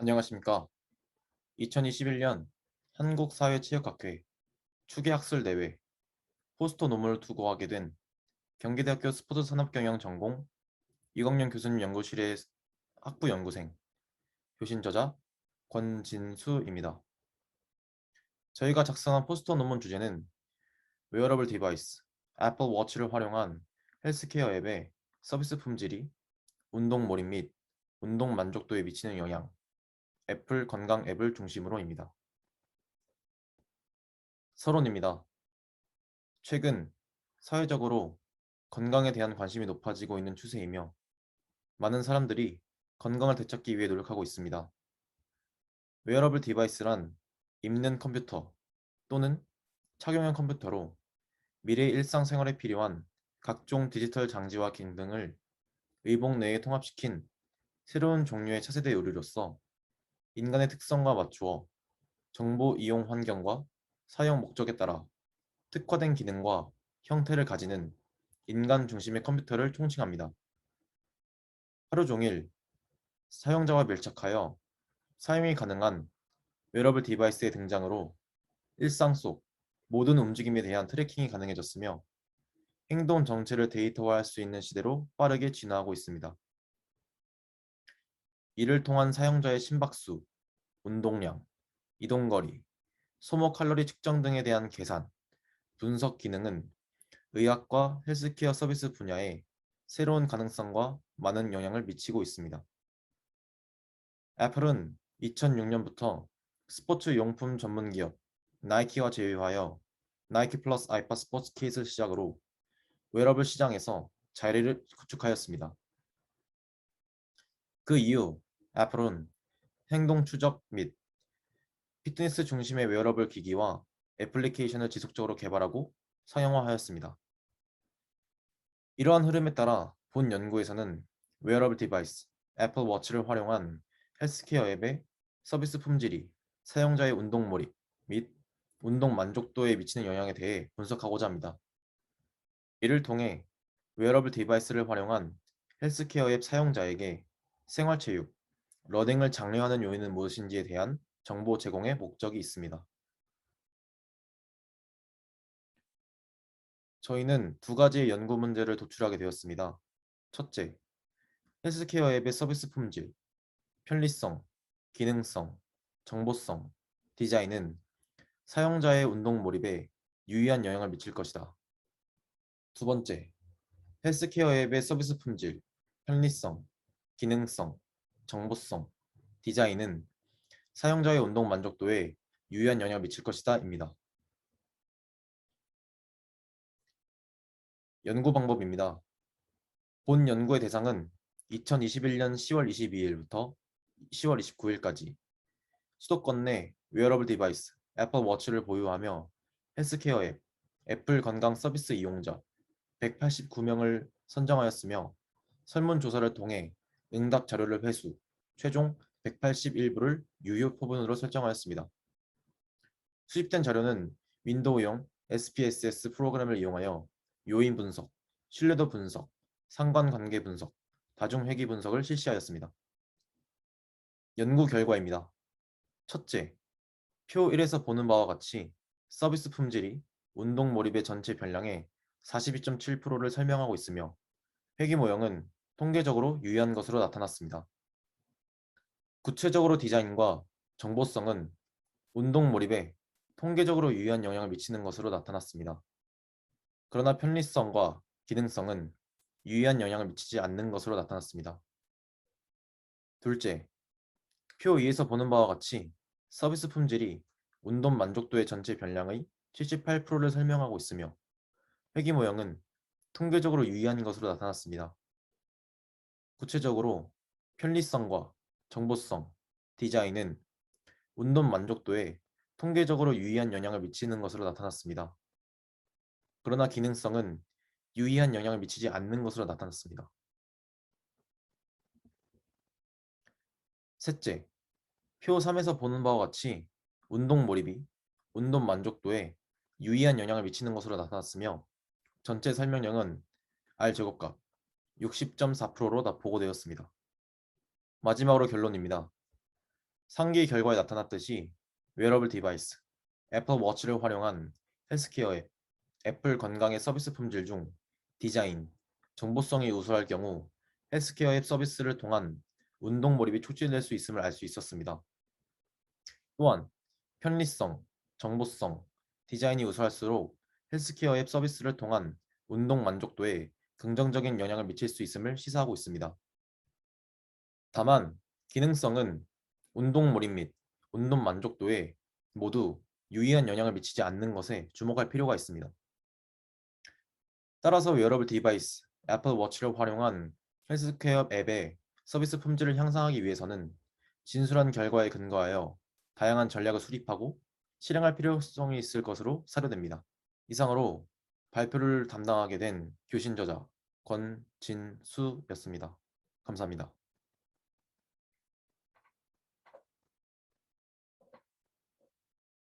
안녕하십니까. 2021년 한국사회체육학회 추계학술대회 포스터 논문을 두고 하게 된 경기대학교 스포츠산업경영 전공 이광영 교수님 연구실의 학부 연구생 교신 저자 권진수입니다. 저희가 작성한 포스터 논문 주제는 웨어러블 디바이스 애플 워치를 활용한 헬스케어 앱의 서비스 품질이 운동 몰입 및 운동 만족도에 미치는 영향 애플 건강 앱을 중심으로입니다. 서론입니다. 최근 사회적으로 건강에 대한 관심이 높아지고 있는 추세이며 많은 사람들이 건강을 되찾기 위해 노력하고 있습니다. 웨어러블 디바이스란 입는 컴퓨터 또는 착용형 컴퓨터로 미래 일상생활에 필요한 각종 디지털 장치와 기능을 의복 내에 통합시킨 새로운 종류의 차세대 의류로서 인간의 특성과 맞추어 정보 이용 환경과 사용 목적에 따라 특화된 기능과 형태를 가지는 인간 중심의 컴퓨터를 총칭합니다. 하루 종일 사용자와 밀착하여 사용이 가능한 웨러블 디바이스의 등장으로 일상 속 모든 움직임에 대한 트래킹이 가능해졌으며 행동 정체를 데이터화할 수 있는 시대로 빠르게 진화하고 있습니다. 이를 통한 사용자의 심박수, 운동량, 이동거리, 소모 칼로리 측정 등에 대한 계산, 분석 기능은 의학과 헬스케어 서비스 분야에 새로운 가능성과 많은 영향을 미치고 있습니다. 애플은 2006년부터 스포츠 용품 전문 기업 나이키와 제휴하여 나이키 플러스 아이파 스포츠 케이스를 시작으로 웨러블 시장에서 자리를 구축하였습니다. 그 이후 애플은 행동 추적 및 피트니스 중심의 웨어러블 기기와 애플리케이션을 지속적으로 개발하고 상용화하였습니다. 이러한 흐름에 따라 본 연구에서는 웨어러블 디바이스, 애플 워치를 활용한 헬스케어 앱의 서비스 품질이 사용자의 운동 몰입 및 운동 만족도에 미치는 영향에 대해 분석하고자 합니다. 이를 통해 웨어러블 디바이스를 활용한 헬스케어 앱 사용자에게 생활체육, 러닝을 장려하는 요인은 무엇인지에 대한 정보 제공의 목적이 있습니다. 저희는 두 가지의 연구 문제를 도출하게 되었습니다. 첫째, 헬스케어 앱의 서비스 품질, 편리성, 기능성, 정보성, 디자인은 사용자의 운동 몰입에 유의한 영향을 미칠 것이다. 두 번째, 헬스케어 앱의 서비스 품질, 편리성, 기능성, 정보성, 디자인은 사용자의 운동 만족도에 유의한 영향을 미칠 것이다 입니다. 연구 방법입니다. 본 연구의 대상은 2021년 10월 22일부터 10월 29일까지 수도권 내 웨어러블 디바이스 애플 워치를 보유하며 헬스케어 앱, 애플 건강 서비스 이용자 189명을 선정하였으며 설문조사를 통해 응답 자료를 회수, 최종 181부를 유효 표본으로 설정하였습니다. 수집된 자료는 윈도우용 SPSS 프로그램을 이용하여 요인 분석, 신뢰도 분석, 상관관계 분석, 다중회귀 분석을 실시하였습니다. 연구 결과입니다. 첫째, 표 1에서 보는 바와 같이 서비스 품질이 운동 몰입의 전체 변량의 42.7%를 설명하고 있으며 회귀 모형은 통계적으로 유의한 것으로 나타났습니다. 구체적으로 디자인과 정보성은 운동 몰입에 통계적으로 유의한 영향을 미치는 것으로 나타났습니다. 그러나 편리성과 기능성은 유의한 영향을 미치지 않는 것으로 나타났습니다. 둘째, 표 2에서 보는 바와 같이 서비스 품질이 운동 만족도의 전체 변량의 78%를 설명하고 있으며 회귀 모형은 통계적으로 유의한 것으로 나타났습니다. 구체적으로 편리성과 정보성, 디자인은 운동 만족도에 통계적으로 유의한 영향을 미치는 것으로 나타났습니다. 그러나 기능성은 유의한 영향을 미치지 않는 것으로 나타났습니다. 셋째, 표 3에서 보는 바와 같이 운동 몰입이 운동 만족도에 유의한 영향을 미치는 것으로 나타났으며 전체 설명량은 R제곱값 60.4%로 다 보고되었습니다. 마지막으로 결론입니다. 상기 결과에 나타났듯이 웨어러블 디바이스, 애플 워치를 활용한 헬스케어 앱, 애플 건강의 서비스 품질 중 디자인, 정보성이 우수할 경우 헬스케어 앱 서비스를 통한 운동 몰입이 촉진될 수 있음을 알 수 있었습니다. 또한 편리성, 정보성, 디자인이 우수할수록 헬스케어 앱 서비스를 통한 운동 만족도에 긍정적인 영향을 미칠 수 있음을 시사하고 있습니다. 다만 기능성은 운동 몰입 및 운동 만족도에 모두 유의한 영향을 미치지 않는 것에 주목할 필요가 있습니다. 따라서 웨어러블 디바이스, 애플 워치를 활용한 헬스케어 앱의 서비스 품질을 향상하기 위해서는 진술한 결과에 근거하여 다양한 전략을 수립하고 실행할 필요성이 있을 것으로 사료됩니다. 이상으로 발표를 담당하게 된 교신 저자 권진수였습니다. 감사합니다.